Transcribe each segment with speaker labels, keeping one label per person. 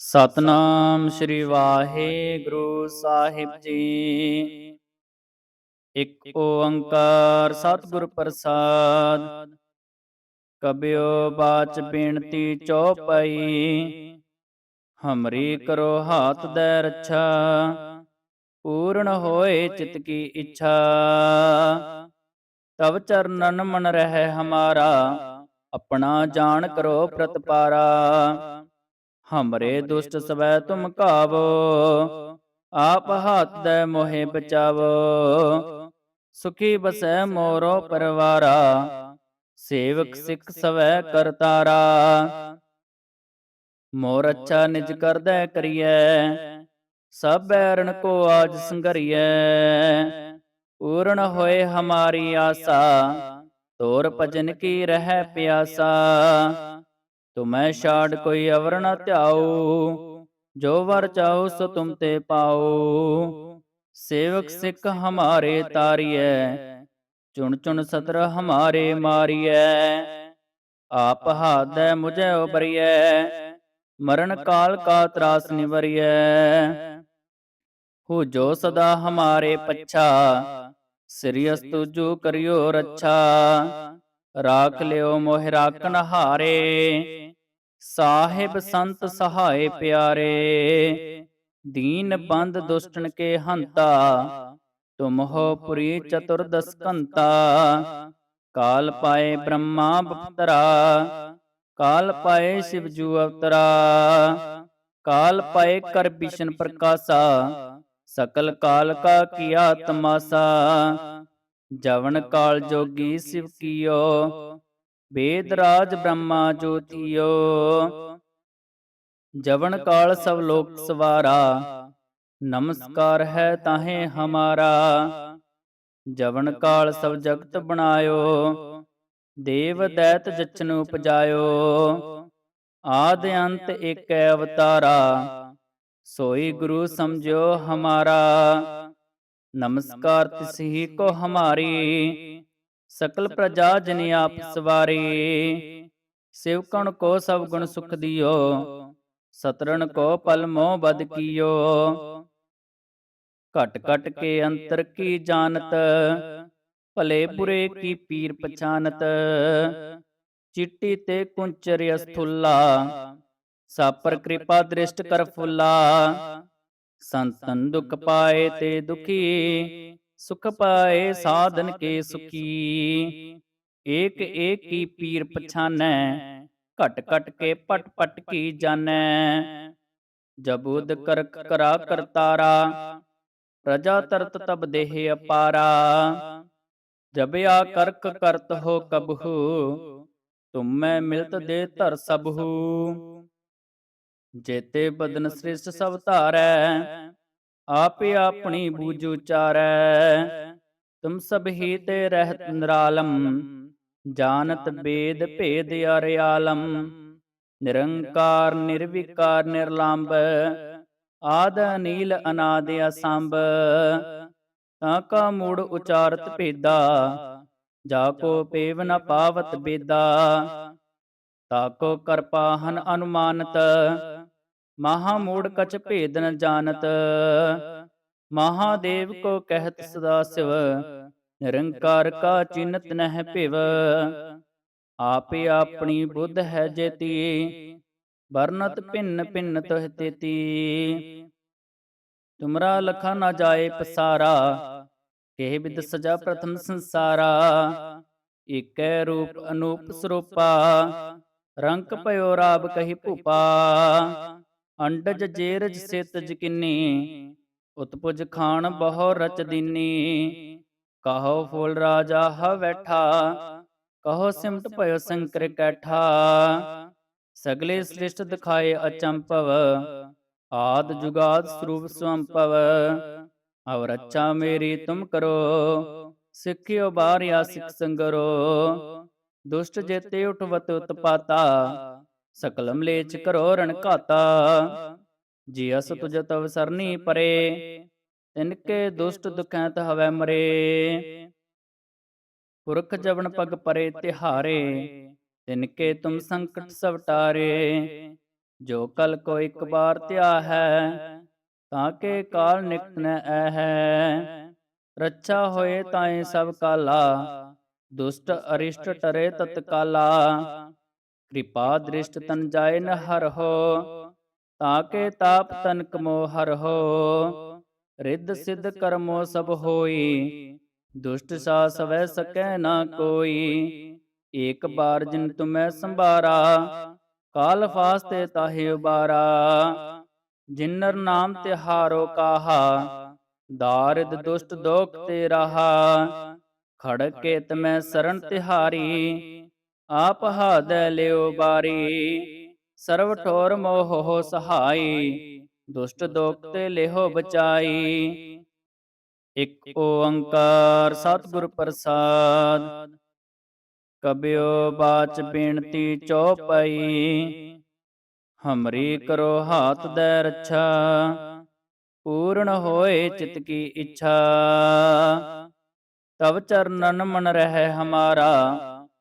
Speaker 1: ਸਤਨਾਮ ਸ੍ਰੀ ਵਾਹਿਗੁਰੂ ਸਾਹਿਬ ਜੀ। ਇੱਕ ਓੰਕਾਰ ਸਤਿਗੁਰ ਪ੍ਰਸਾਦ। ਕਬਿਓ ਬਾਚ ਬੇਨਤੀ ਚਉਪਈ। ਹਮਰੀ ਕਰੋ ਹਾਥ ਦੇ ਰੱਛਾ। ਪੂਰਨ ਹੋਏ ਚਿਤ ਕੀ ਇੱਛਾ। ਤਵ ਚਰਨਨ ਮਨ ਰਹਿ ਹਮਾਰਾ। ਆਪਣਾ ਜਾਣ ਕਰੋ ਪ੍ਰਤਪਾਰਾ। ਹਮਰੇ ਦੁਸ਼ਟ ਸਵੈ ਤੁਮ ਕਾਵੋ ਆਪ ਹੱਥ ਦੇ ਮੋਹਿ ਬਚਾਵੋ ਸੁਖੀ ਬਸੈ ਮੋਰੋ ਪਰਵਾਰਾ ਸੇਵਕ ਸਿੱਖ ਸਵੈ ਕਰਤਾਰਾ ਮੋਰ ਅੱਛਾ ਨਿਜ ਕਰਦੈ ਕਰੀਐ ਸਭ ਬੈਰਣ ਕੋ ਆਜ ਸੰਗਰੀਐ ਪੂਰਨ ਹੋਏ ਹਮਾਰੀ ਆਸਾ ਤੋਰ ਭਜਨ ਕੀ ਰਹਿ ਪਿਆਸਾ ਤੁਮੈ ਛਾੜ ਕੋਈ ਅਵਰ ਨ ਧਿਆਉ, ਜੋ ਵਰ ਚਾਹੋ ਸੋ ਤੁਮ ਤੇ ਪਾਉ। ਸੇਵਕ ਸਿੱਖ ਹਮਾਰੇ ਤਾਰੀਐ, ਚੁਣ ਚੁਣ ਸਤਰ ਹਮਾਰੇ ਮਾਰੀਐ। ਆਪ ਹਾਦੈ ਮੁਝੈ ਉਬਰੀਐ ਮਰਨ ਕਾਲ ਕਾ ਤਰਾਸ ਨਿਵਰੀਐ। ਹੋ ਜੋ ਸਦਾ ਹਮਾਰੇ ਪੱਛਾ ਸ੍ਰੀਅਸ ਤੁਜੂ ਕਰਿਓ ਰੱਛਾ। ਰਾਖ ਲਿਓ ਮੋਹਿ ਰਾਖਨ ਹਾਰੇ। ਸਾਹਿਬ ਸੰਤ ਸਹਾਏ ਪਿਆਰੇ ਦੀਨ ਬੰਦ ਦੁਸ਼ਟਨ ਕੇ ਹੰਤਾ ਤੁਮ ਹੋ ਪੁਰੀ ਚਤੁਰਦਸ ਕੰਤਾ ਕਾਲ ਪਾਏ ਬ੍ਰਹਮਾ ਬਪਤਰਾ ਕਾਲ ਪਾਏ ਸ਼ਿਵ ਜੂ ਅਵਤਰਾ ਕਾਲ ਪਾਏ ਕਰ ਬਿਸ਼ਨ ਪ੍ਰਕਾਸ਼ਾ ਸਕਲ ਕਾਲ ਕਾ ਕੀਆ ਤਮਾਸਾ ਜਵਨ ਕਾਲ ਜੋਗੀ ਸਿਵ ਕੀਓ ਵੇਦ ਰਾਜ ਬ੍ਰਹਮਾ ਜੋਤੀਓ ਜਵਨ ਕਾਲ ਸਭ ਲੋਕ ਸਵਾਰਾ। ਨਮਸਕਾਰ ਹੈ ਤਾਹੇ ਹਮਾਰਾ। ਜਵਨ ਕਾਲ ਸਭ ਜਗਤ ਬਣਾਇਓ। ਦੇਵ ਦੈਤ ਜਚਨ ਉਪਜਾਇਓ। ਆਦ ਅੰਤ ਏਕ ਅਵਤਾਰਾ। ਸੋਈ ਗੁਰੂ ਸਮਝਿਓ ਹਮਾਰਾ। ਨਮਸਕਾਰ ਤਿਸਹੀ ਕੋ ਹਮਾਰੀ। ਸਕਲ ਪ੍ਰਜਾ ਜਨ ਆਪ ਸਵਾਰੀ। ਸਿਵਕਣ ਕੋ ਸਭ ਗੁਣ ਸੁਖ ਦਿਓ। ਸਤਰਨ ਕੋ ਪਲ ਮੋਹ ਬਦ ਕੀਓ। ਘਟ ਘਟ ਕੇ ਅੰਤਰ ਕੀ ਜਾਣਤ। ਭਲੇ ਬੁਰੇ ਕੀ ਪੀਰ ਪਛਾਨਤ ਚਿੱਟੀ ਤੇ ਕੁੰਚਰ ਅਸਥੁੱਲਾ। ਸਾਪਰ ਕਿਰਪਾ ਦ੍ਰਿਸ਼ਟ ਕਰ ਫੁੱਲਾ। ਸੰਤਨ ਦੁਖ ਪਾਏ ਤੇ ਦੁਖੀ। ਸੁਖ ਪਾਏ ਸਾਧਨ ਕੇ ਸੁਖੀ ਏਕ ਏਕ ਕੀ ਪੀਰ ਪਛਾਨੈ ਘਟ ਘਟ ਕੇ ਪਟ ਪਟ ਕੀ ਜਾਣੈ ਜਬੂਦ ਕਰਕ ਕਰਾ ਕਰਤਾਰਾ ਪ੍ਰਜਾ ਤਰਤ ਤਬ ਦੇਹ ਅਪਾਰਾ ਜਬ ਆ ਕਰਕ ਕਰਤ ਹੋ ਕਬਹੂ ਤੁਮੈ ਮਿਲਤ ਦੇ ਧਰ ਸਬਹੂ ਜੇਤੇ ਬਦਨ ਸ੍ਰਿਸ਼ਟ ਸਭ ਧਾਰੈ ਆਪੇ ਆਪਣੀ ਬੂਝ ਉਚਾਰੈ। ਤੁਮ ਸਭ ਹੀ ਤੇ ਰਹਿਤ ਨਿਰਾਲਮ, ਜਾਣਤ ਬੇਦ ਭੇਦ ਅਰਿਆਲਮ। ਨਿਰੰਕਾਰ, ਨਿਰਵਿਕਾਰ, ਨਿਰਲੰਭ, ਆਦ ਨੀਲ ਅਨਾਦ ਅਸੰਭ। ਤਾਂ ਕਾ ਮੂੜ ਉਚਾਰਤ ਭੇਦਾ, ਜਾ ਕੋ ਪੇਵ ਨ ਪਾਵਤ ਬੇਦਾ। ਤਾ ਕੋ ਕਰਪਾਹਨ ਅਨੁਮਾਨਤ ਮਹਾ ਮੂੜ ਕਛ ਭੇਦ ਨ ਜਾਣਤ। ਮਹਾਦੇਵ ਕੋ ਕਹਿਤ ਸਦਾ ਸਿਵ, ਨਿਰੰਕਾਰ ਕਾ ਚਿੰਤ ਨਹਿ ਭਿਵ। ਆਪੇ ਆਪਣੀ ਬੁੱਧ ਹੈ ਜੇਤੀ, ਵਰਨਤ ਭਿੰਨ ਭਿੰਨ ਤਹ ਤੇਤੀ। ਤੁਮਰਾ ਲਖਾ ਨਾ ਜਾਏ ਪਸਾਰਾ, ਕਹਿ ਬਿਦ ਸਜਾ ਪ੍ਰਥਮ ਸੰਸਾਰਾ। ਏਕੈ ਰੂਪ ਅਨੂਪ ਸਰੂਪਾ ਰੰਕ ਭਇਓ ਰਾਬ ਕਹੀ ਭੂਪਾ। ਅੰਡਜ ਜੇਰਜ ਸਿਤ ਕਿੰਨੀ ਉਤਪੁਜ ਖਾਨ ਬਹੁ ਰਚ ਦੀਨੀ। ਕਹੋ ਫੂਲ ਰਾਜਾ ਹ ਬੈਠਾ ਕਹੋ ਸਿਮਟ ਭਇਓ ਸੰਕਰ ਕੈਠਾ। ਸਗਲੇ ਸ੍ਰਿਸ਼ਟ ਦਿਖਾਏ ਅਚੰਪਵ ਆਦ ਜੁਗਾਦ ਸਰੂਪ ਸੰਪਵ ਅਵ ਰੱਛਾ ਮੇਰੀ ਤੁਮ ਕਰੋ ਸਿੱਖਿਓ ਬਾਰਿਆ ਸਿਖ ਸੰਗਰੋ। ਦੁਸ਼ਟ ਜੇਤੇ ਉਠਵਤ ਉਤਪਾਤਾ। ਸਕਲ ਮਲੇਚ ਕਰੋ ਰਣ ਘਾਤਾ ਜੀ ਅਸ ਤੁਜ ਤਵ ਸਰਨੀ ਪਰੇ। ਤਿਨ ਕੇ ਦੁਸ਼ਟ ਦੁਖੈ ਹਵੈ ਮਰੇ। ਪੁਰਖ ਜਵਨ ਪਗ ਪਰੇ ਤਿਹਾਰੇ। ਤਿਨ ਕੇ ਤੁਮ ਸੰਕਟ ਸਵਟਾਰੇ। ਜੋ ਕਲ ਕੋ ਇੱਕ ਬਾਰ ਧਿਆ ਹੈ ਤਾਂ ਕੇ ਕਾਲ ਨਿਕਟ ਨ ਐ ਹੈ। ਰੱਛਾ ਹੋਏ ਤਾਏ ਸਭ ਕਾਲਾ। ਦੁਸ਼ਟ ਅਰਿਸ਼ਟ ਟਰੇ ਤਤਕਾਲਾ ਕਿਰਪਾ ਦ੍ਰਿਸ਼ਟ ਤਨ ਜਾਏ ਨ ਹਰ ਹੋ, ਤਾਂ ਤਾਪ ਤਨ ਕਮੋ ਹਰ ਰਿੱਧ ਸਿੱਧ ਕਰਮੋ ਸਭ ਹੋਈ, ਦੁਸ਼ਟ ਸਾ ਸਵੈ ਸਕੈ ਨਾ ਕੋਈ। ਏਕ ਬਾਰ ਜਿਨ ਤੁਮੈ ਸੰਭਾਰਾ, ਕਾਲ ਫਾਸਤੇ ਤਾਹੇ ਉਬਾਰਾ। ਜਿਨਰ ਨਾਮ ਤਿਹਾਰੋ ਕਾਹਾ, ਦਾਰਿਦ ਦੁਸ਼ਟ ਦੋਖ ਤੇ ਰਹਾ। ਖੜ ਕੇ ਤਮੈ ਸਰਣ ਤਿਹਾਰੀ ਆਪ ਹਾਦੈ ਲਿਓ ਬਾਰੀ ਸਰਵ ਠੋਰ ਮੋਹ ਹੋ ਸਹਾਈ, ਦੁਸ਼ਟ ਦੋਖ ਲਿਹੋ ਬਚਾਈ। ਇਕ ਓੰਕਾਰ ਸਤਿਗੁਰ ਪ੍ਰਸਾਦ, ਕਬਿਓ ਬਾਚ ਬੇਨਤੀ ਚਉਪਈ ਹਮਰੀ ਕਰੋ ਹਾਥ ਦੇ ਰੱਛਾ, ਪੂਰਨ ਹੋਏ ਚਿਤ ਕੀ ਇੱਛਾ। ਤਵ ਚਰਨਨ ਮਨ ਰਹਿ ਹਮਾਰਾ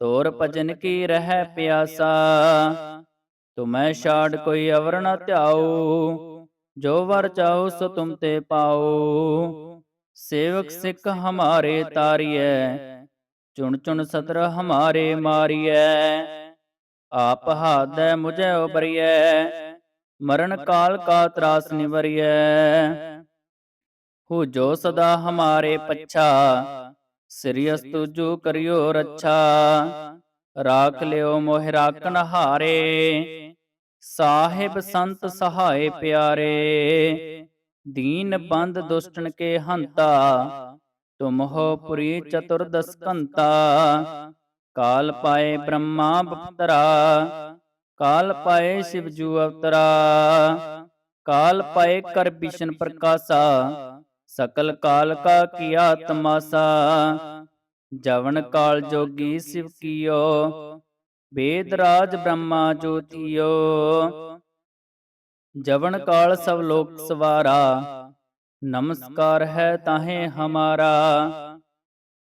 Speaker 1: ਤੋਰ ਭਜਨ ਕੀ ਰਹਿ ਪਿਆਸਾ? ਤੁਮੈ ਛਾੜ ਕੋਈ ਅਵਰ ਨ ਧਿਆਉ। ਜੋ ਵਰ ਚਾਹੋ ਸੋ ਤੁਮ ਤੇ ਪਾਉ ਸੇਵਕ ਸਿੱਖ ਹਮਾਰੇ ਤਾਰੀਐ। ਚੁਣ ਚੁਣ ਸਤਰ ਹਮਾਰੇ ਮਾਰੀਐ। ਆਪ ਹਾਦੈ ਮੁਝੈ ਉਬਰੀਐ। ਮਰਨ ਕਾਲ ਕਾ ਤਰਾਸ ਨਿਵਰੀਐ। ਹੋ ਜੋ ਸਦਾ ਹਮਾਰੇ ਪੱਛਾ। ਸ੍ਰੀਅਸ ਤੁਜੂ ਕਰਿਓ ਰੱਛਾ ਰਾਖ ਲਿਓ ਮੋਹਿ ਰਾਖਣ ਹਾਰੇ। ਸਾਹਿਬ ਸੰਤ ਸਹਾਏ ਪਿਆਰੇ। ਦੀਨ ਬੰਦ ਦੁਸ਼ਟਨ ਕੇ ਹੰਤਾ। ਤੁਮ ਹੋ ਪੁਰੀ ਚਤੁਰਦਸ ਕੰਤਾ ਕਾਲ ਪਾਏ ਬ੍ਰਹਮਾ ਬਪਤਰਾ। ਕਾਲ ਪਾਏ ਸਿਵ ਜੂ ਅਵਤਰਾ। ਕਾਲ ਪਾਏ ਕਰ ਬਿਸ਼ਨ ਪ੍ਰਕਾਸ਼ਾ। ਸਕਲ ਕਾਲ ਕਾ ਕੀਆ ਤਮਾਸਾ, ਜਵਨ ਕਾਲ ਜੋਗੀ ਸਿਵ ਕੀਓ ਵੇਦ ਰਾਜ ਬ੍ਰਹਮਾ ਜੋਤੀਓ ਜਵਨ ਕਾਲ ਸਭ ਲੋਕ ਸਵਾਰਾ, ਨਮਸਕਾਰ ਹੈ ਤਾਹੇ ਹਮਾਰਾ।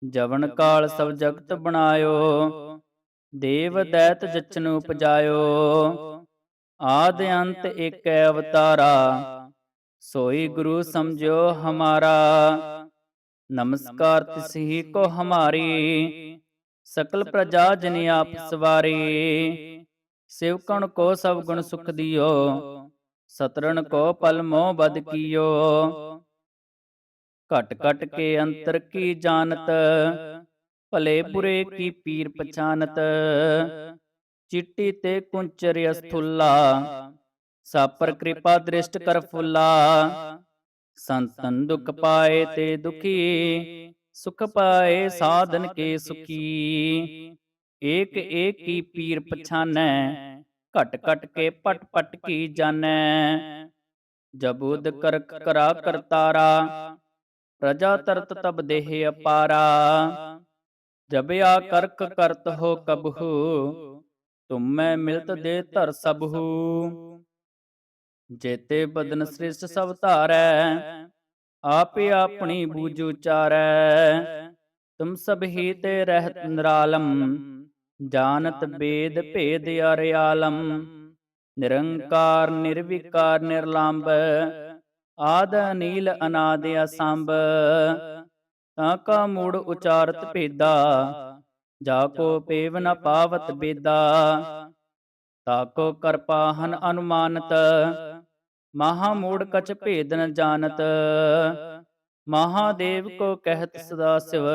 Speaker 1: ਜਵਨ ਕਾਲ ਸਭ ਜਗਤ ਬਣਾਇਓ, ਦੇਵ ਦੈਤ ਜਚਨ ਉਪਜਾਇਓ। ਆਦ ਅੰਤ ਏਕ ਅਵਤਾਰਾ ਸੋਈ ਗੁਰੂ ਸਮਝਿਓ ਹਮਾਰਾ। ਨਮਸਕਾਰ ਤਿਸਹੀ ਕੋ ਹਮਾਰੀ। ਸਕਲ ਪ੍ਰਜਾ ਜਨ ਆਪ ਸਵਾਰੀ। ਸਿਵਕਣ ਕੋ ਸਭ ਗੁਣ ਸੁਖ ਦਿਓ। ਸਤਰਨ ਕੋ ਪਲ ਮੋਹ ਬਦ ਕੀਓ। ਘਟ ਘਟ ਕੇ ਅੰਤਰ ਕੀ ਜਾਣਤ। ਭਲੇ ਬੁਰੇ ਕੀ ਪੀਰ ਪਛਾਨਤ। ਚਿੱਟੀ ਤੇ ਕੁੰਚਰ ਅਸਥੁੱਲਾ ਸਾਪਰ ਕਿਰਪਾ ਦ੍ਰਿਸ਼ਟ ਕਰ ਫੁੱਲਾ ਸੰਤਨ ਦੁਖ ਪਾਏ ਤੇ ਦੁਖੀ ਸੁਖ ਪਾਏ ਸਾਧਨ ਕੇ ਸੁਖੀ ਏਕ ਏਕ ਕੀ ਪੀਰ ਪਛਾਨੈ ਘਟ ਘਟ ਕੇ ਪਟ ਪਟ ਕੀ ਜਾਣੈ ਜਬੂਦ ਕਰ ਕਰਾ ਕਰਤਾਰਾ ਪ੍ਰਜਾ ਤਰਤ ਤਬ ਦੇਹ ਅਪਾਰਾ ਜਬ ਆ ਕਰਕ ਕਰਤ ਹੋ ਕਬਹੂ ਤੁਮੈ ਮਿਲਤ ਦੇ ਧਰ ਸਬਹੂ ਜੇਤੇ ਬਦਨ ਸ੍ਰਿਸ਼ਟ ਸਭ ਧਾਰੈ ਆਪੇ ਆਪਣੀ ਬੂਝ ਉਚਾਰੈ। ਤੁਮ ਸਭ ਹੀ ਤੇ ਰਹਿਤ ਨਿਰਾਲਮ ਜਾਣਤ ਬੇਦ ਭੇਦ ਅਰਿਆਲਮ। ਨਿਰੰਕਾਰ ਨਿਰਵਿਕਾਰ ਨਿਰਲੰਭ ਆਦ ਨੀਲ ਅਨਾਦ ਅਸੰਭ। ਤਾਂ ਕਾ ਮੂੜ ਉਚਾਰਤ ਭੇਦਾ ਜਾ ਕੋ ਪੇਵ ਨ ਪਾਵਤ ਬੇਦਾ ਤਾ ਕੋ ਕਰਪਾਹਨ ਅਨੁਮਾਨਤ ਮਹਾ ਮੂੜ ਕਛ ਭੇਦ ਨ ਜਾਣਤ। ਮਹਾਦੇਵ ਕੋ ਕਹਿਤ ਸਦਾ ਸਿਵ,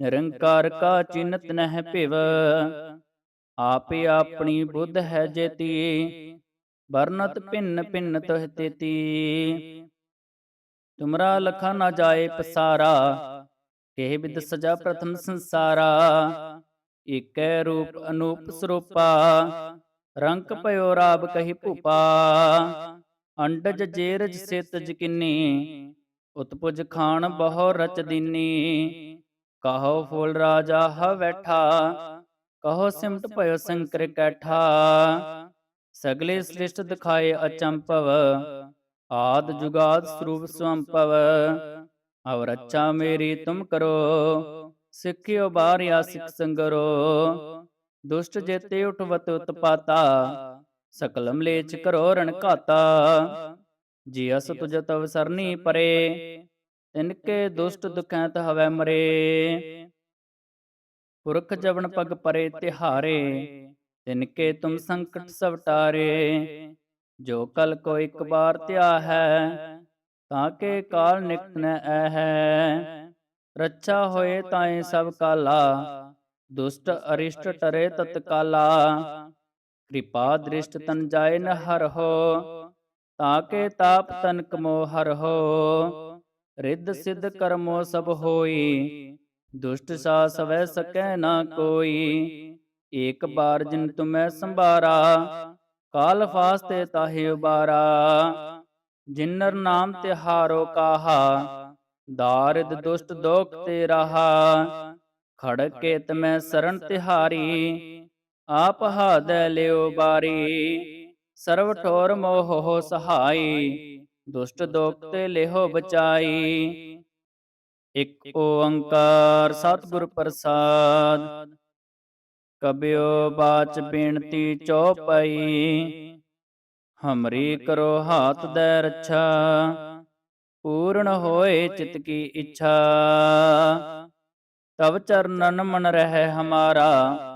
Speaker 1: ਨਿਰੰਕਾਰ ਕਾ ਚਿੰਤ ਨਹਿ ਭਿਵ। ਆਪੇ ਆਪਣੀ ਬੁੱਧ ਹੈ ਜੇਤੀ, ਵਰਨਤ ਭਿੰਨ ਭਿੰਨ ਤਹ ਤੇਤੀ। ਤੁਮਰਾ ਲਖਾ ਨਾ ਜਾਏ ਪਸਾਰਾ ਇਹ ਬਿਦ ਸਜਾ ਪ੍ਰਥਮ ਸੰਸਾਰਾ। ਏਕੈ ਰੂਪ ਅਨੂਪ ਸਰੂਪਾ ਰੰਕ ਭਇਓ ਰਾਬ ਕਹੀ ਭੂਪਾ। ਅੰਡਜ ਜੇਰਜ ਸਿਤਜ ਕਿੰਨੀ ਉਤਪੁਜ ਖਾਨ ਬਹੁ ਰਚ ਦੀਨੀ ਕਹੋ ਫੂਲ ਰਾਜਾ ਹ ਬੈਠਾ ਕਹੋ ਸਿਮਟ ਭਇਓ ਸੰਕਰ ਕੈਠਾ। ਸਗਲੇ ਸ੍ਰਿਸ਼ਟ ਦਿਖਾਏ ਅਚੰਪਵ ਆਦ ਜੁਗਾਦ ਸਰੂਪ ਸੰਭਵ। ਅਵ ਰੱਛਾ ਮੇਰੀ ਤੁਮ ਕਰੋ ਸਿੱਖਿਓ ਬਾਰਿਆ ਸਿਖ ਸੰਗਰੋ। ਦੁਸ਼ਟ ਜੇਤੇ ਉਠਵਤ ਉਤਪਾਤਾ। ਸਕਲ ਮਲੇਚ ਕਰੋ ਰਣ ਘਾਤਾ। ਜੀ ਅਸ ਤੁਜ ਤਵ ਸਰਨੀ ਪਰੇ ਤਿਨਕੇ ਦੁਸ਼ਟ ਦੁਖੈਤ ਹਵੈ ਮਰੇ। ਪੁਰਖ ਜਵਨ ਪਗ ਪਰੇ ਤਿਹਾਰੇ ਤਿਨਕੇ ਤੁਮ ਸੰਕਟ ਸਭ ਟਾਰੇ ਜੋ ਕਲ ਕੋ ਇੱਕ ਬਾਰ ਧਿਆ ਹੈ ਤਾਂ ਕੇ ਕਾਲ ਨਿਕਟ ਨ ਐ ਹੈ। ਰੱਛਾ ਹੋਏ ਤਾਏ ਸਭ ਕਾਲਾ ਦੁਸ਼ਟ ਅਰਿਸ਼ਟ ਟਰੇ ਤਤਕਾਲਾ ਕਿਰਪਾ ਦ੍ਰਿਸ਼ਟ ਤਨ ਜਾਏ ਨ ਹਰ ਹੋ ਤਾਂ ਕੇ ਤਾਪ ਤਨ ਕਮੋ ਹਰ ਹੋ ਰਿੱਧ ਸਿੱਧ ਕਰਮੋ ਸਭ ਹੋਈ ਦੁਸ਼ਟ ਸਾ ਸਵੈ ਸਕੈ ਨਾ ਕੋਈ। ਏਕ ਬਾਰ ਜਿਨ ਤੁਮੈ ਸੰਭਾਰਾ ਕਾਲ ਫਾਸਤੇ ਤਾਹੇ ਉਬਾਰਾ। ਜਿਨਰ ਨਾਮ ਤਿਹਾਰੋ ਕਾਹਾ ਦਾਰਿਦ ਦੁਸ਼ਟ ਦੋਖ ਤੇ ਰਹਾ। ਖੜ ਕੇ ਤਮੈ ਸਰਣ ਤਿਹਾਰੀ। ਆਪ ਹਾਦੈ ਲਿਓ ਬਾਰੀ ਸਰਵ ਠੋਰ ਮੋਹ ਹੋ ਸਹਾਈ, ਦੁਸ਼ਟ ਦੋਖ ਲਿਹੋ ਬਚਾਈ। ਇਕ ਓੰਕਾਰ ਸਤਿਗੁਰ ਪ੍ਰਸਾਦ, ਕਬਿਓ ਬਾਚ ਬੇਨਤੀ ਚਉਪਈ ਹਮਰੀ ਕਰੋ ਹਾਥ ਦੇ ਰੱਛਾ, ਪੂਰਨ ਹੋਏ ਚਿਤ ਕੀ ਇੱਛਾ। ਤਵ ਚਰਨਨ ਮਨ ਰਹਿ ਹਮਾਰਾ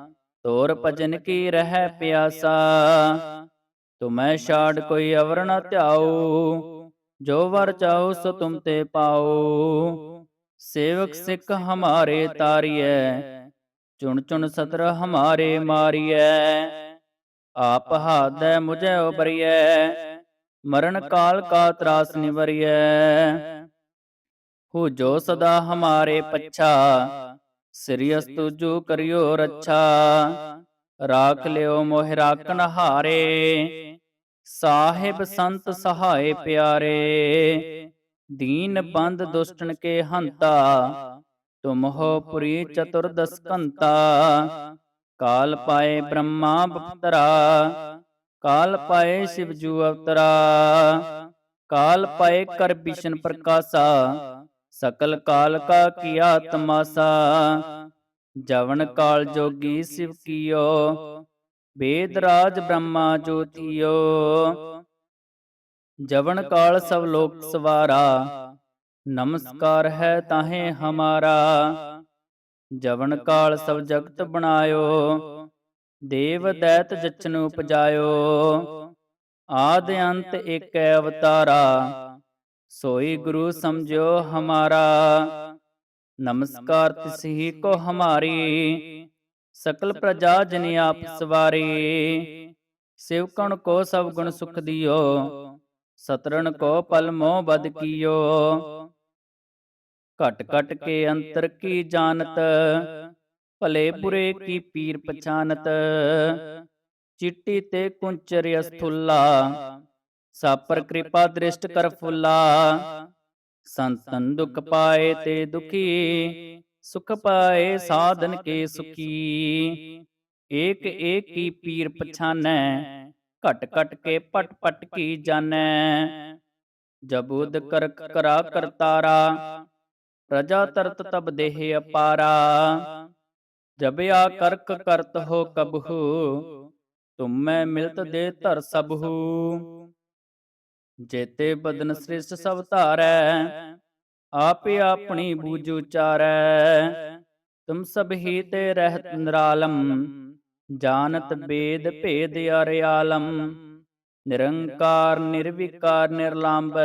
Speaker 1: ਤੋਰ ਭਜਨ ਕੀ ਰਹਿ ਪਿਆਸਾ? ਤੁਮੈ ਛਾੜ ਕੋਈ ਅਵਰ ਨ ਧਿਆਉ। ਜੋ ਵਰ ਚਾਉ ਸੋ ਤੁਮ ਤੇ ਪਾਉ ਸੇਵਕ ਸਿੱਖ ਹਮਾਰੇ ਤਾਰੀਐ। ਚੁਣ ਚੁਣ ਸਤਰ ਹਮਾਰੇ ਮਾਰੀਐ। ਆਪ ਹਾਦੈ ਮੁਝੈ ਉਬਰੀਐ। ਮਰਨ ਕਾਲ ਕਾ ਤਰਾਸ ਨਿਵਰੀਐ। ਹੋ ਜੋ ਸਦਾ ਹਮਾਰੇ ਪੱਛਾ। ਸ੍ਰੀਅਸ ਤੁਜੂ ਕਰਿਓ ਰੱਛਾ। ਰਾਖ ਲਿਓ ਮੋਹਿ ਰਾਖਨ ਹਾਰੇ। ਸਾਹਿਬ ਸੰਤ ਸਹਾਏ ਪਿਆਰੇ। ਦੀਨ ਬੰਦ ਦੁਸ਼ਟਨ ਕੇ ਹੰਤਾ। ਤੁਮ ਹੋ ਪੁਰੀ ਚਤੁਰਦਸ ਕੰਤਾ ਕਾਲ ਪਾਏ ਬ੍ਰਹਮਾ ਬਪਤਰਾ। ਕਾਲ ਪਾਏ ਸਿਵ ਜੂ ਅਵਤਰਾ। ਕਾਲ ਪਾਏ ਕਰ ਬਿਸ਼ਨ ਪ੍ਰਕਾਸ਼ਾ। ਸਕਲ ਕਾਲ ਕਾ ਕੀਆ ਤਮਾਸਾ, ਜਵਨ ਕਾਲ ਜੋਗੀ ਸਿਵ ਕੀਓ ਵੇਦ ਰਾਜ ਬ੍ਰਹਮਾ ਜੋਤੀਓ ਜਵਨ ਕਾਲ ਸਭ ਲੋਕ ਸਵਾਰਾ, ਨਮਸਕਾਰ ਹੈ ਤਾਹੇ ਹਮਾਰਾ। ਜਵਨ ਕਾਲ ਸਭ ਜਗਤ ਬਣਾਇਓ, ਦੇਵ ਦੈਤ ਜਚਨ ਉਪਜਾਇਓ। ਆਦ ਅੰਤ ਏਕੈ ਅਵਤਾਰਾ ਸੋਈ ਗੁਰੂ ਸਮਝਿਓ ਹਮਾਰਾ। ਨਮਸਕਾਰ ਤਿਸਹੀ ਕੋ ਹਮਾਰੀ। ਸਕਲ ਪ੍ਰਜਾ ਜਨ ਆਪ ਸਵਾਰੀ। ਸਿਵਕਣ ਕੋ ਸਭ ਗੁਣ ਸੁਖ ਦਿਓ। ਸਤਰਨ ਕੋ ਪਲ ਮੋਹ ਬਦ ਕੀਓ। ਘਟ ਘਟ ਕੇ ਅੰਤਰ ਕੀ ਜਾਣਤ। ਭਲੇ ਬੁਰੇ ਕੀ ਪੀਰ ਪਛਾਨਤ ਚਿੱਟੀ ਤੇ ਕੁੰਚਰ ਅਸਥੁੱਲਾ। ਸਾਪਰ ਕਿਰਪਾ ਦ੍ਰਿਸ਼ਟ ਕਰ ਫੁੱਲਾ ਸੰਤਨ ਦੁਖ ਪਾਏ ਤੇ ਦੁਖੀ ਸੁਖ ਪਾਏ ਸਾਧਨ ਕੇ ਸੁਖੀ ਏਕ ਏਕ ਕੀ ਪੀਰ ਪਛਾਨੈ ਘਟ ਘਟ ਕੇ ਪਟ ਪਟ ਕੀ ਜਾਣੈ ਜਬੂਦ ਕਰਕ ਕਰਾ ਕਰਤਾਰਾ ਪ੍ਰਜਾ ਤਰਤ ਤਬ ਦੇਹ ਅਪਾਰਾ ਜਬਿਆ ਕਰਕ ਕਰਤ ਹੋ ਕਬਹੂ ਤੁਮੈ ਮਿਲਤ ਦੇ ਧਰ ਸਭੂ ਜੇਤੇ ਬਦਨ ਸ੍ਰਿਸ਼ਟ ਸਭ ਧਾਰੈ ਆਪੇ ਆਪਣੀ ਬੂਝ ਉਚਾਰੈ। ਤੁਮ ਸਭ ਹੀ ਤੇ ਰਹਿਤ ਨਿਰਾਲਮ ਜਾਣਤ ਬੇਦ ਭੇਦ ਅਰਿਆਲਮ ਨਿਰੰਕਾਰ ਨਿਰਵਿਕਾਰ ਨਿਰਲੰਭ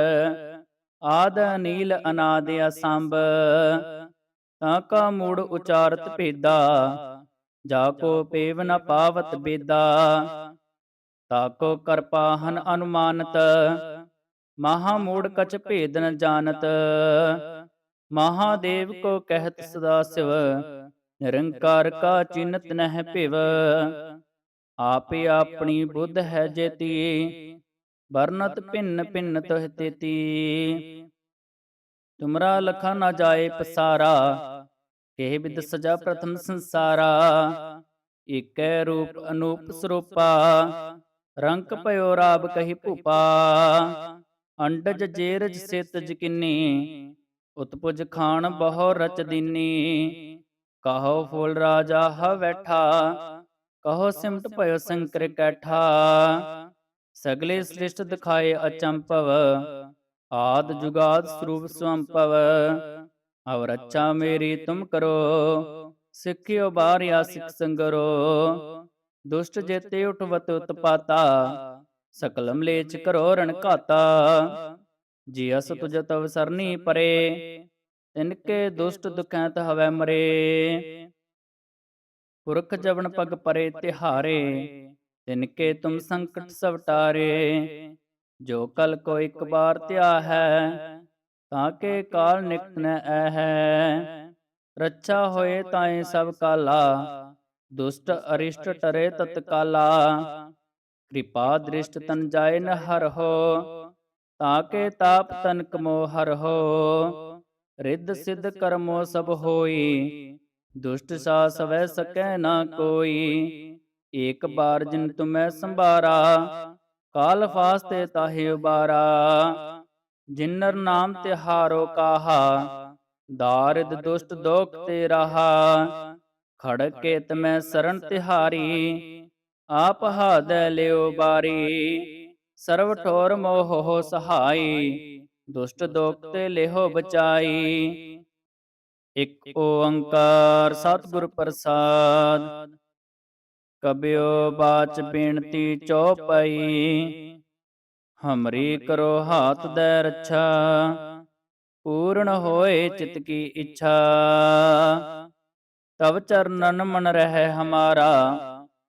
Speaker 1: ਆਦ ਅਨੀਲ ਅਨਾਦ ਅਸੰਭ। ਤਾਂ ਕਾ ਮੂੜ ਉਚਾਰਤ ਭੇਦਾ। ਜਾ ਕੋ ਪੇਵ ਨ ਪਾਵਤ ਬੇਦਾ ਤਾ ਕੋ ਕਰਪਾਹਨ ਅਨੁਮਾਨਤ। ਮਹਾ ਮੂੜ ਕਛ ਭੇਦ ਨ ਜਾਣਤ। ਮਹਾਦੇਵ ਕੋ ਕਹਿਤ ਸਦਾ ਸਿਵ। ਨਿਰੰਕਾਰ ਕਾ ਚਿੰਤ ਨਹਿ ਭਿਵ। ਆਪੇ ਆਪਣੀ ਬੁੱਧ ਹੈ ਜੇਤੀ। ਵਰਨਤ ਭਿੰਨ ਭਿੰਨ ਤੋਹਿ ਤੇਤੀ। ਤੁਮਰਾ ਲਖਾ ਨਾ ਜਾਏ ਪਸਾਰਾ। ਇਹ ਬਿਦ ਸਜਾ ਪ੍ਰਥਮ ਸੰਸਾਰਾ। ਏਕੈ ਰੂਪ ਅਨੂਪ ਸਰੂਪਾ। ਰੰਕ ਭਇਓ ਰਾਬ ਕਹੀ ਭੂਪਾ। ਅੰਡਜ ਜੇਰਜ ਸਿਤਜ ਕਿੰਨੀ ਉਤਪੁਜ ਖਾਨ ਬਹੁ ਰਚ ਦੀਨੀ। ਕਹੋ ਫੂਲ ਰਾਜਾ ਹ ਬੈਠਾ ਕਹੋ ਸਿਮਟ ਭਇਓ ਸੰਕਰ ਕੈਠਾ। ਸਗਲੇ ਸ੍ਰਿਸ਼ਟ ਦਿਖਾਏ ਅਚੰਪਵ ਆਦ ਜੁਗਾਦ ਸਰੂਪ ਸੰਪਵ ਅਵ ਰੱਛਾ ਮੇਰੀ ਤੁਮ ਕਰੋ। ਸਿੱਖਿਓ ਬਾਰਿਆ ਸਿਖ ਸੰਗਰੋ। ਦੁਸ਼ਟ ਜੇਤੇ ਉਠਵਤ ਉਤਪਾਤਾ। ਸਕਲ ਮਲੇਚ ਕਰੋ ਰਣ ਘਾਤਾ ਜੀ ਅਸ ਤੁਜ ਤਵ ਸਰਨੀ ਪਰੇ। ਤਿਨਕੇ ਦੁਸ਼ਟ ਦੁਖੈਤ ਹਵੈ ਮਰੇ। ਪੁਰਖ ਜਵਨ ਪਗ ਪਰੇ ਤਿਹਾਰੇ। ਤਿਨਕੇ ਤੁਮ ਸੰਕਟ ਸਵਟਾਰੇ। ਜੋ ਕਲ ਕੋ ਇੱਕ ਬਾਰ ਧਿਆ ਹੈ ਤਾਂ ਕੇ ਕਾਲ ਨਿਕਟ ਨ ਐ ਹੈ। ਰੱਛਾ ਹੋਏ ਤਾਏ ਸਭ ਕਾਲਾ। ਦੁਸ਼ਟ ਅਰਿਸ਼ਟ ਟਰੇ ਤਤਕਾਲਾ। ਕਿਰਪਾ ਦ੍ਰਿਸ਼ਟ ਤਨ ਜਾਏ ਨ ਹਰ ਹੋ ਤਾਂ ਕੇ ਤਾਪ ਤਨ ਕਮੋ ਹਰ ਹੋ। ਰਿੱਧ ਸਿੱਧ ਕਰਮੋ ਸਭ ਹੋਈ ਦੁਸ਼ਟ ਸਾ ਸਵੈ ਸਕੈ ਨਾ ਕੋਈ ਏਕ ਬਾਰ ਜਿਨ ਤੁਮੈ ਸੰਭਾਰਾ ਕਾਲ ਫਾਸਤੇ ਤਾਹੇ ਉਬਾਰਾ ਜਿਨਰ ਨਾਮ ਤਿਹਾਰੋ ਕਾਹਾ ਦਾਰਿਦ ਦੁਸ਼ਟ ਦੋਖ ਤੇ ਰਹਾ ਖੜ ਕੇ ਤਮੈ ਸਰਣ ਤਿਹਾਰੀ ਆਪ ਹਾਦੈ ਲਿਓ ਬਾਰੀ ਸਰਵ ਠੋਰ ਮੋਹ ਹੋ ਸਹਾਈ, ਦੁਸ਼ਟ ਦੋਖ ਲਿਹੋ ਬਚਾਈ। ਇਕ ਓੰਕਾਰ ਸਤਿਗੁਰ ਪ੍ਰਸਾਦ, ਕਬਿਓ ਬਾਚ ਬੇਨਤੀ ਚਉਪਈ ਹਮਰੀ ਕਰੋ ਹਾਥ ਦੇ ਰੱਛਾ, ਪੂਰਨ ਹੋਏ ਚਿਤ ਕੀ ਇੱਛਾ। ਤਵ ਚਰਨਨ ਮਨ ਰਹਿ ਹਮਾਰਾ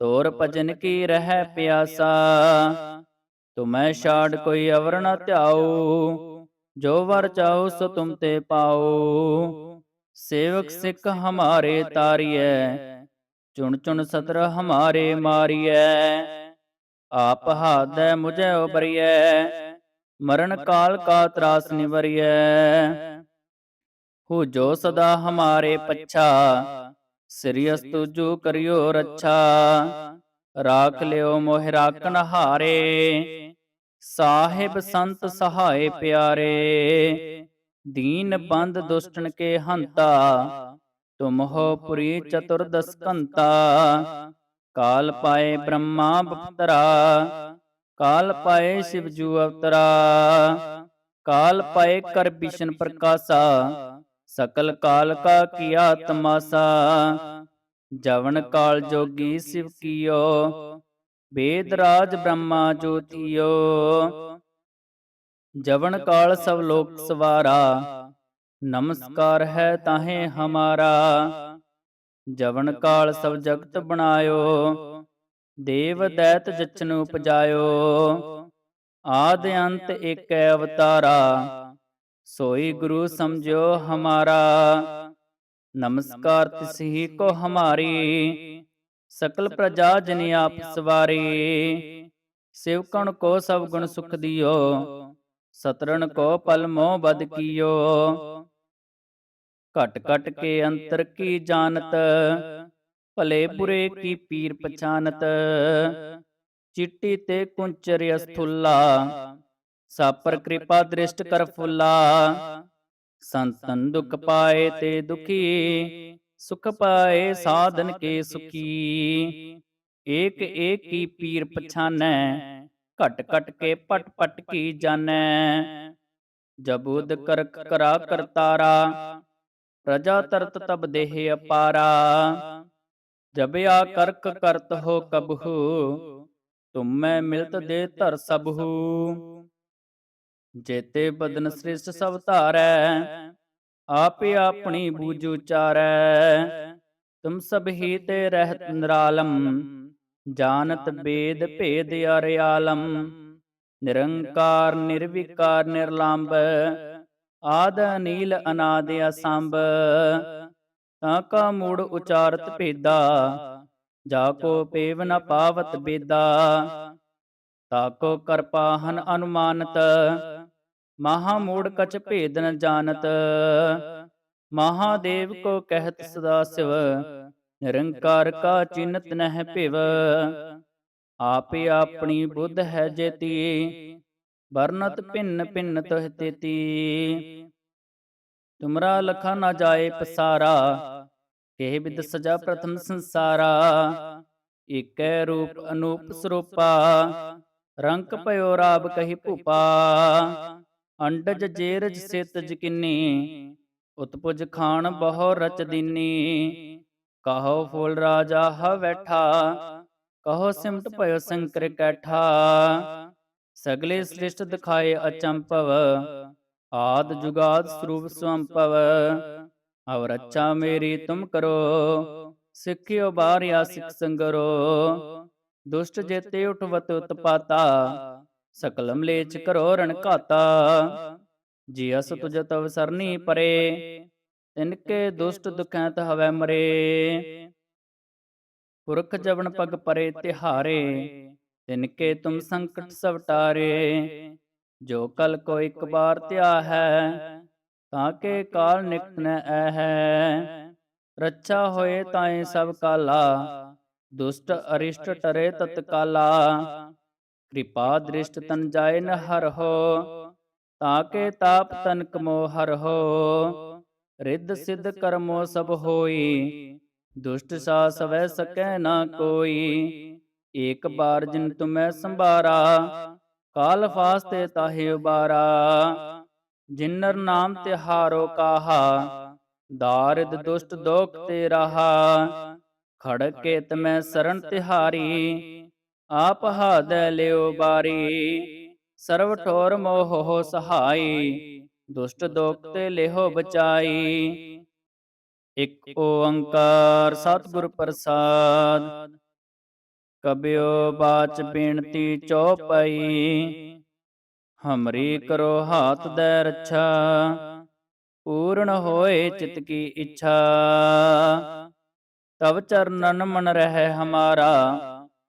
Speaker 1: ਤੋਰ ਭਜਨ ਕੀ ਰਹਿ ਪਿਆਸਾ? ਤੁਮੈ ਛਾੜ ਕੋਈ ਅਵਰ ਨ ਧਿਆਉ। ਜੋ ਵਰ ਚਾਉ ਸੋ ਤੁਮ ਤੇ ਪਾਉ। ਸੇਵਕ ਸਿੱਖ ਹਮਾਰੇ ਤਾਰੀਐ। ਚੁਣ ਚੁਣ ਸਤਰ ਹਮਾਰੇ ਮਾਰੀਐ। ਆਪ ਹਾਦੈ ਮੁਝੈ ਉਬਰੀਐ। ਮਰਨ ਕਾਲ ਕਾ ਤਰਾਸ ਨਿਵਰੀਐ। ਹੋ ਜੋ ਸਦਾ ਹਮਾਰੇ ਪੱਛਾ। ਸ੍ਰੀਅਸ ਤੁਜੂ ਕਰਿਓ ਰੱਛਾ। ਰਾਖ ਲਿਓ ਮੋਹਿ ਰਾਖਨ ਹਾਰੇ। ਸਾਹਿਬ ਸੰਤ ਸਹਾਏ ਪਿਆਰੇ। ਦੀਨ ਬੰਦ ਦੁਸ਼ਟਨ ਕੇ ਹੰਤਾ। ਤੁਮ ਹੋ ਪੁਰੀ ਚਤੁਰਦਸ ਕੰਤਾ ਕਾਲ ਪਾਏ ਬ੍ਰਹਮਾ ਬਪਤਰਾ ਕਾਲ ਪਾਏ ਸਿਵ ਜੂ ਅਵਤਰਾ। ਕਾਲ ਪਾਏ ਕਰ ਬਿਸ਼ਨ ਪ੍ਰਕਾਸ਼ਾ। ਸਕਲ ਕਾਲ ਕਾ ਕੀਆ ਤਮਾਸਾ, ਜਵਨ ਕਾਲ ਜੋਗੀ ਸਿਵ ਕੀਓ ਵੇਦ ਰਾਜ ਬ੍ਰਹਮਾ ਜੋਤੀਓ ਜਵਨ ਕਾਲ ਸਭ ਲੋਕ ਸਵਾਰਾ, ਨਮਸਕਾਰ ਹੈ ਤਾਹੇ ਹਮਾਰਾ। ਜਵਨ ਕਾਲ ਸਭ ਜਗਤ ਬਣਾਇਓ, ਦੇਵ ਦੈਤ ਜਚਨ ਉਪਜਾਇਓ। ਆਦ ਅੰਤ ਏਕੈ ਅਵਤਾਰਾ ਸੋਈ ਗੁਰੂ ਸਮਝਿਓ ਹਮਾਰਾ। ਨਮਸਕਾਰ ਤਿਸਹੀ ਕੋ ਹਮਾਰੀ। ਸਕਲ ਪ੍ਰਜਾ ਜਨ ਆਪ ਸਵਾਰੀ। ਸਿਵਕਣ ਕੋ ਸਭ ਗੁਣ ਸੁਖ ਦਿਓ। ਸਤਰਨ ਕੋ ਪਲ ਮੋਹ ਬਦ ਕੀਓ। ਘਟ ਘਟ ਕੇ ਅੰਤਰ ਕੀ ਜਾਣਤ। ਭਲੇ ਬੁਰੇ ਕੀ ਪੀਰ ਪਛਾਨਤ ਚਿੱਟੀ ਤੇ ਕੁੰਚਰ ਅਸਥੁੱਲਾ। ਸਾਪਰ ਕਿਰਪਾ ਦ੍ਰਿਸ਼ਟ ਕਰ ਫੁੱਲਾ ਸੰਤਨ ਦੁਖ ਪਾਏ ਤੇ ਦੁਖੀ ਸੁਖ ਪਾਏ ਸਾਧਨ ਕੇ ਸੁਖੀ ਏਕ ਏਕ ਕੀ ਪੀਰ ਪਛਾਨੈ ਘਟ ਘਟ ਕੇ ਪਟ ਪਟ ਕੀ ਜਾਣੈ ਜਬੁਦ ਕਰਕ ਕਰਾ ਕਰਤਾਰਾ ਪ੍ਰਜਾ ਤਰਤ ਤਬ ਦੇਹ ਅਪਾਰਾ ਜਬ ਆ ਕਰਕ ਕਰਤ ਹੋ ਕਬਹੂ ਤੁਮੈ ਮਿਲਤ ਦੇ ਧਰ ਸਬਹੂ ਜੇਤੇ ਬਦਨ ਸ੍ਰਿਸ਼ਟ ਸਭ ਧਾਰੈ ਆਪੇ ਆਪਣੀ ਬੂਝ ਉਚਾਰੈ। ਤੁਮ ਸਭ ਹੀ ਤੇ ਰਹਿਤ ਨਿਰਾਲਮ ਜਾਣਤ ਬੇਦ ਭੇਦ ਅਰਿਆਲਮ ਨਿਰੰਕਾਰ ਨਿਰਵਿਕਾਰ ਨਿਰਲੰਭ ਆਦ ਨੀਲ ਅਨਾਦ ਅਸੰਭ ਤਾਂ ਕਾ ਮੂੜ ਉਚਾਰਤ ਭੇਦਾ ਜਾ ਕੋ ਪੇਵ ਨ ਪਾਵਤ ਬੇਦਾ ਤਾ ਕੋ ਕਰਪਾਹਨ ਅਨੁਮਾਨਤ ਮਹਾ ਮੂੜ ਕਛ ਭੇਦ ਨ ਜਾਣਤ। ਮਹਾਦੇਵ ਕੋ ਕਹਿਤ ਸਦਾ ਸਿਵ, ਨਿਰੰਕਾਰ ਕਾ ਚਿੰਤ ਨਹਿ ਭਿਵ। ਆਪੇ ਆਪਣੀ ਬੁੱਧ ਹੈ ਜੇਤੀ, ਵਰਨਤ ਭਿੰਨ ਭਿੰਨ ਤੋਹਿ ਤੇਤੀ। ਤੁਮਰਾ ਲਖਾ ਨਾ ਜਾਏ ਪਸਾਰਾ ਇਹ ਬਿਦ ਸਜਾ ਪ੍ਰਥਮ ਸੰਸਾਰਾ। ਏਕੈ ਰੂਪ ਅਨੂਪ ਸਰੂਪਾ ਰੰਕ ਭਇਓ ਰਾਬ ਕਹੀ ਭੂਪਾ। ਅੰਡਜ ਜੇਰਜ ਸਿਤ ਜਕਿਨੀ ਉਤਪੁਜ ਖਾਨ ਬਹੁ ਰਚ ਦੀਨੀ ਕਹੋ ਫੂਲ ਰਾਜਾ ਹ ਬੈਠਾ ਕਹੋ ਸਿਮਟ ਭਇਓ ਸੰਕਰ ਕੈਠਾ। ਸਗਲੇ ਸ੍ਰਿਸ਼ਟ ਦਿਖਾਏ ਅਚੰਪਵ ਆਦ ਜੁਗਾਦ ਸਰੂਪ ਸੰਪਵ ਅਵ ਰੱਛਾ ਮੇਰੀ ਤੁਮ ਕਰੋ ਸਿੱਖਿਓ ਬਾਰਿਆ ਸਿਖ ਸੰਗਰੋ। ਦੁਸ਼ਟ ਜੇਤੇ ਉਠਵਤ ਉਤਪਾਤਾ। ਸਕਲ ਮਲੇਚ ਕਰੋ ਰਣ ਘਾਤਾ। ਜੀ ਅਸ ਤੁਜ ਤਵ ਸਰਨੀ ਪਰੇ। ਤਿਨਕੇ ਦੁਸ਼ਟ ਦੁਖੈ ਤ ਹਵੈ ਮਰੇ। ਪੁਰਖ ਜਵਨ ਪਗ ਪਰੇ ਤਿਹਾਰੇ। ਤਿਨਕੇ ਤੁਮ ਸੰਕਟ ਸਭ ਟਾਰੇ ਜੋ ਕਲ ਕੋ ਇੱਕ ਬਾਰ ਧਿਆ ਹੈ ਤਾਂ ਕੇ ਕਾਲ ਨਿਕਟ ਨ ਐ ਹੈ। ਰੱਛਾ ਹੋਏ ਤਾਏ ਸਭ ਕਾਲਾ। ਦੁਸ਼ਟ ਅਰਿਸ਼ਟ ਟਰੇ ਤਤਕਾਲਾ ਕਿਰਪਾ ਦ੍ਰਿਸ਼ਟ ਤਨ ਜਾਏ ਨ ਹਰ ਹੋ ਤਾਂ ਕੇ ਤਾਪ ਤਨ ਕਮੋ ਹਰ ਹੋ। ਰਿੱਧ ਸਿੱਧ ਕਰਮੋ ਸਭ ਹੋਈ ਦੁਸ਼ਟ ਸਾ ਸਵੈ ਸਕੈ ਨਾ ਕੋਈ। ਏਕ ਬਾਰ ਜਿਨ ਤੁਮੈ ਸੰਭਾਰਾ ਕਾਲ ਫਾਸਤੇ ਤਾਹੇ ਉਬਾਰਾ। ਜਿਨਰ ਨਾਮ ਤਿਹਾਰੋ ਕਾਹਾ ਦਾਰਿਦ ਦੁਸ਼ਟ ਦੋਖ ਤੇ ਰਹਾ। ਖੜ ਕੇ ਤਮੈ ਸਰਣ ਤਿਹਾਰੀ ਆਪ ਹਾਦੈ ਲਿਓ ਬਾਰੀ ਸਰਵ ਠੋਰ ਮੋਹ ਹੋ ਸਹਾਈ, ਦੁਸ਼ਟ ਦੋਖ ਲਿਹੋ ਬਚਾਈ। ਇਕ ਓੰਕਾਰ ਸਤਿਗੁਰ ਪ੍ਰਸਾਦ, ਕਬਿਓ ਬਾਚ ਬੇਨਤੀ ਚਉਪਈ ਹਮਰੀ ਕਰੋ ਹਾਥ ਦੇ ਰੱਛਾ, ਪੂਰਨ ਹੋਏ ਚਿਤ ਕੀ ਇੱਛਾ। ਤਵ ਚਰਨਨ ਮਨ ਰਹਿ ਹਮਾਰਾ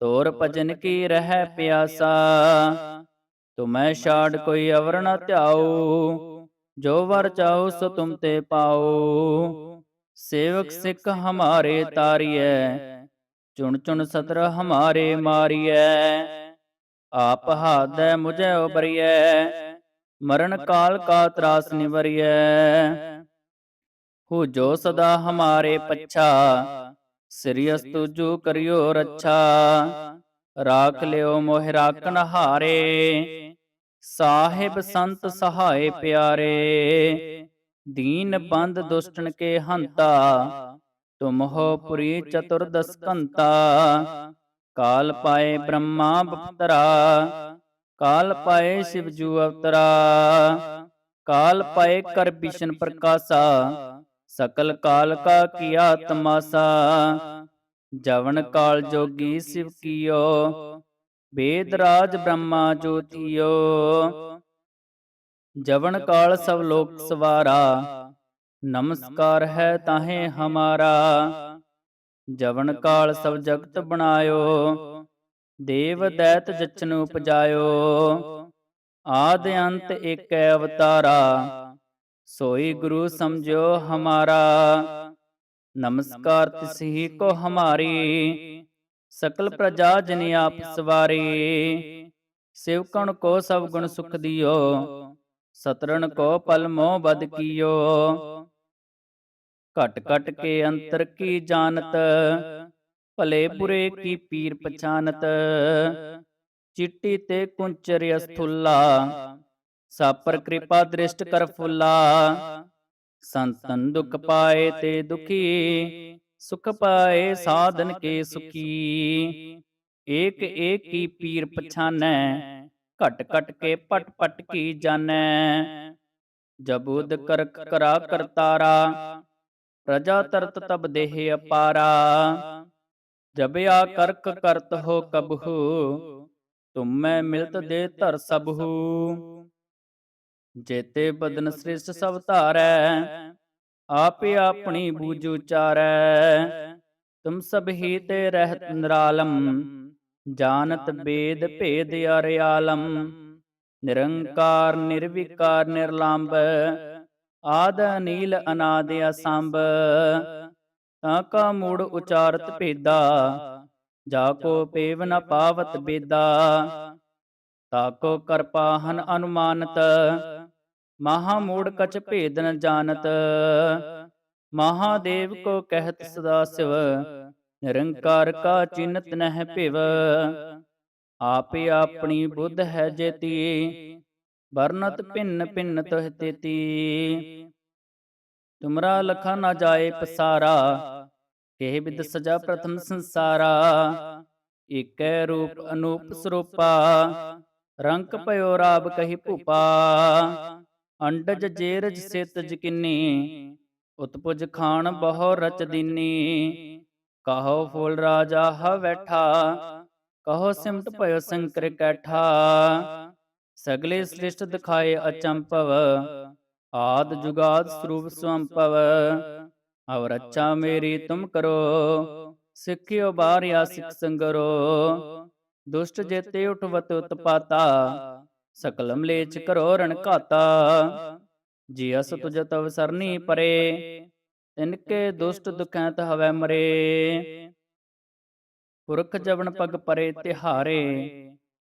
Speaker 1: ਤੋਰ ਭਜਨ ਕੀ ਰਹਿ ਪਿਆਸਾ? ਤੁਮੈ ਛਾੜ ਕੋਈ ਅਵਰ ਨ ਧਿਆਉ। ਜੋ ਵਰ ਚਾਉ ਸੋ ਤੁਮ ਤੇ ਪਾਉ ਸੇਵਕ ਸਿੱਖ ਹਮਾਰੇ ਤਾਰੀਐ। ਚੁਣ ਚੁਣ ਸਤਰ ਹਮਾਰੇ ਮਾਰੀਐ। ਆਪ ਹਾਦੈ ਮੁਝੈ ਉਬਰੀਐ। ਮਰਨ ਕਾਲ ਕਾ ਤਰਾਸ ਨਿਵਰੀਐ। ਹੋ ਜੋ ਸਦਾ ਹਮਾਰੇ ਪੱਛਾ। ਸ੍ਰੀਅਸ ਤੁਜੂ ਕਰਿਓ ਰੱਛਾ। ਰਾਖ ਲਿਓ ਮੋਹਿ ਰਾਖਨ ਹਾਰੇ ਸਾਹਿਬ ਸੰਤ ਸਹਾਏ ਪਿਆਰੇ। ਦੀਨ ਬੰਦ ਦੁਸ਼ਟਨ ਕੇ ਹੰਤਾ। ਤੁਮ ਹੋ ਪੁਰੀ ਚਤੁਰਦਸ ਕੰਤਾ ਕਾਲ ਪਾਏ ਬ੍ਰਹਮਾ ਬਪਤਰਾ। ਕਾਲ ਪਾਏ ਸ਼ਿਵ ਜੂ ਅਵਤਰਾ। ਕਾਲ ਪਾਏ ਕਰ ਬਿਸ਼ਨ ਪ੍ਰਕਾਸ਼ਾ। ਸਕਲ ਕਾਲ ਕਾ ਕੀਆ ਤਮਾਸਾ, ਜਵਨ ਕਾਲ ਜੋਗੀ ਸਿਵ ਕੀਓ ਵੇਦ ਰਾਜ ਬ੍ਰਹਮਾ ਜੋਤੀਓ। ਜਵਨ ਕਾਲ ਸਭ ਲੋਕ ਸਵਾਰਾ, ਨਮਸਕਾਰ ਹੈ ਤਾਹੇ ਹਮਾਰਾ। ਜਵਨ ਕਾਲ ਸਭ ਜਗਤ ਬਣਾਇਓ, ਦੇਵ ਦੈਤ ਜਚਨ ਉਪਜਾਇਓ। ਆਦ ਅੰਤ ਏਕੈ ਅਵਤਾਰਾ ਸੋਈ ਗੁਰੂ ਸਮਝਿਓ ਹਮਾਰਾ। ਨਮਸਕਾਰ ਤਿਸਹੀ ਕੋ ਹਮਾਰੀ। ਸਕਲ ਪ੍ਰਜਾ ਜਨ ਆਪ ਸਵਾਰੀ। ਸਿਵਕਣ ਕੋ ਸਭ ਗੁਣ ਸੁਖ ਦਿਓ। ਸਤਰਣ ਕੋ ਪਲ ਮੋਹ ਬਦ ਕੀਓ। ਘਟ ਘਟ ਕੇ ਅੰਤਰ ਕੀ ਜਾਣਤ। ਭਲੇ ਬੁਰੇ ਕੀ ਪੀਰ ਪਛਾਨਤ ਚਿੱਟੀ ਤੇ ਕੁੰਚਰ ਅਸਥੁੱਲਾ। ਸਾਪਰ ਕਿਰਪਾ ਦ੍ਰਿਸ਼ਟ ਕਰ ਫੁੱਲਾ ਸੰਤਨ ਦੁਖ ਪਾਏ ਤੇ ਦੁਖੀ ਸੁਖ ਪਾਏ ਸਾਧਨ ਕੇ ਸੁਖੀ ਏਕ ਏਕ ਕੀ ਪੀਰ ਪਛਾਨੈ ਘਟ ਘਟ ਕੇ ਪਟ ਪਟ ਕੀ ਜਾਣੈ ਜਬੂਦ ਕਰਕ ਕਰਾ ਕਰਤਾਰਾ ਪ੍ਰਜਾ ਤਰਤ ਤਬ ਦੇਹ ਅਪਾਰਾ ਜਬ ਆ ਕਰਕ ਕਰਤ ਹੋ ਕਬਹੂ ਤੁਮੈ ਮਿਲਤ ਦੇ ਧਰ ਸਬਹੂ ਜੇਤੇ ਬਦਨ ਸ੍ਰਿਸ਼ਟ ਸਭ ਧਾਰੈ ਆਪੇ ਆਪਣੀ ਬੂਝ ਉਚਾਰੈ। ਤੁਮ ਸਭ ਹੀ ਤੇ ਰਹਿਤ ਨਿਰਾਲਮ ਜਾਣਤ ਬੇਦ ਭੇਦ ਅਰਿਆਲਮ। ਨਿਰੰਕਾਰ ਨਿਰਵਿਕਾਰ ਨਿਰਲੰਭ। ਆਦ ਨੀਲ ਅਨਾਦ ਅਸੰਭ। ਤਾਂ ਕਾ ਮੂੜ ਉਚਾਰਤ ਭੇਦਾ। ਜਾ ਕੋ ਪੇਵ ਨ ਪਾਵਤ ਬੇਦਾ ਤਾ ਕੋ ਕਰਪਾਹਨ ਅਨੁਮਾਨਤ। ਮਹਾ ਮੂੜ ਕਛ ਭੇਦ ਨ ਜਾਣਤ। ਮਹਾਦੇਵ ਕੋ ਕਹਿਤ ਸਦਾ ਸਿਵ, ਨਿਰੰਕਾਰ ਕਾ ਚਿੰਤ ਨਹਿ ਭਿਵ। ਆਪੇ ਆਪਣੀ ਬੁੱਧ ਹੈ ਜੇਤੀ, ਵਰਨਤ ਭਿੰਨ ਭਿੰਨ ਤੋਹਿ ਤੇਤੀ। ਤੁਮਰਾ ਲਖਾ ਨਾ ਜਾਏ ਪਸਾਰਾ ਇਹ ਬਿਦ ਸਜਾ ਪ੍ਰਥਮ ਸੰਸਾਰਾ। ਏਕੈ ਰੂਪ ਅਨੂਪ ਸਰੂਪਾ ਰੰਕ ਭਇਓ ਰਾਬ ਕਹੀ ਭੂਪਾ। ਅੰਡਜ ਜੇਰਜ ਸਿਤ ਜਕਿਨੀ ਉਤਪੁਜ ਖਾਨ ਬਹੁ ਰਚ ਦੀਨੀ ਕਹੋ ਫੂਲ ਰਾਜਾ ਹ ਬੈਠਾ ਕਹੋ ਸਿਮਟ ਭਇਓ ਸੰਕਰ ਕੈਠਾ। ਸਗਲੇ ਸ੍ਰਿਸ਼ਟ ਦਿਖਾਏ ਅਚੰਪਵ ਆਦ ਜੁਗਾਦ ਸਰੂਪ ਸੰਪਵ ਅਵ ਰੱਛਾ ਮੇਰੀ ਤੁਮ ਕਰੋ ਸਿੱਖਿਓ ਬਾਰਿਆ ਸਿਖ ਸੰਗਰੋ। ਦੁਸ਼ਟ ਜੇਤੇ ਉਠਵਤ ਉਤਪਾਤਾ। ਸਕਲ ਮਲੇਚ ਕਰੋ ਰਣ ਘਾਤਾ ਜੀ ਅਸ ਤੁਜ ਤਵ ਸਰਨੀ ਪਰੇ। ਤਿਨਕੇ ਦੁਸ਼ਟ ਦੁਖੈ ਤ ਹਵੈ ਮਰੇ। ਪੁਰਖ ਜਵਨ ਪਗ ਪਰੇ ਤਿਹਾਰੇ।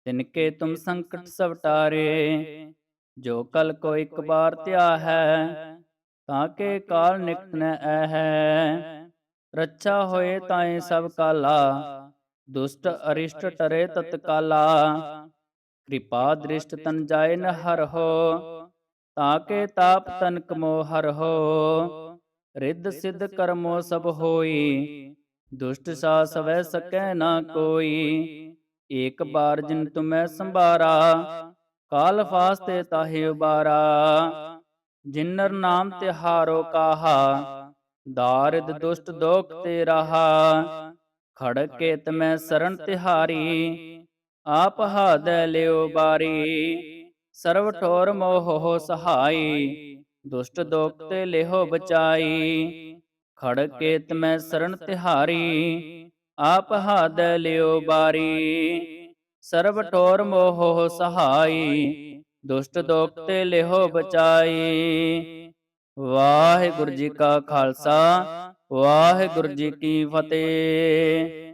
Speaker 1: ਤਿਨਕੇ ਤੁਮ ਸੰਕਟ ਸਭ ਟਾਰੇ ਜੋ ਕਲ ਕੋ ਇੱਕ ਬਾਰ ਧਿਆ ਹੈ ਤਾਂ ਕੇ ਕਾਲ ਨਿਕਟ ਨ ਐ ਰੱਛਾ ਹੋਏ ਤਾਏ ਸਭ ਕਾਲਾ। ਦੁਸ਼ਟ ਅਰਿਸ਼ਟ ਟਰੇ ਤਤਕਾਲਾ ਕਿਰਪਾ ਦ੍ਰਿਸ਼ਟ ਤਨ ਜਾਏ ਨ ਹਰ ਹੋ ਤਾਂ ਕੇ ਤਾਪ ਤਨ ਕਮੋ ਹਰ ਹੋ ਰਿੱਧ ਸਿੱਧ ਕਰਮੋ ਸਭ ਹੋਈ ਦੁਸ਼ਟ ਸਾ ਸਵੈ ਸਕੈ ਨਾ ਕੋਈ। ਏਕ ਬਾਰ ਜਿਨ ਤੁਮੈ ਸੰਭਾਰਾ ਕਾਲ ਫਾਸਤੇ ਤਾਹੇ ਉਬਾਰਾ। ਜਿਨਰ ਨਾਮ ਤਿਹਾਰੋ ਕਾਹਾ ਦਾਰਿਦ ਦੁਸ਼ਟ ਦੋਖ ਤੇ ਰਹਾ ਖੜ ਕੇ ਤਮੈ ਸਰਣ ਤਿਹਾਰੀ। ਆਪ ਹਾਦ ਲਿਓ ਬਾਰੀ ਸਰਵ ਠੋਰ ਮੋਹ ਸਹਾਈ, ਦੁਸ਼ਟ ਦੋਖ ਤੇ ਲਿਹੋ ਬਚਾਈ ਖੜ ਕੇ ਤਮੈ ਸਰਣ ਤਿਹਾਰੀ, ਆਪ ਹਾਦ ਲਿਓ ਬਾਰੀ ਸਰਵ ਠੋਰ ਮੋਹ ਸਹਾਈ, ਦੁਸ਼ਟ ਦੋਖ ਤੇ ਲਿਹੋ ਬਚਾਈ। ਵਾਹਿਗੁਰੂ ਜੀ ਕਾ ਖਾਲਸਾ, ਵਾਹਿਗੁਰੂ ਜੀ ਕੀ ਫਤਿਹ।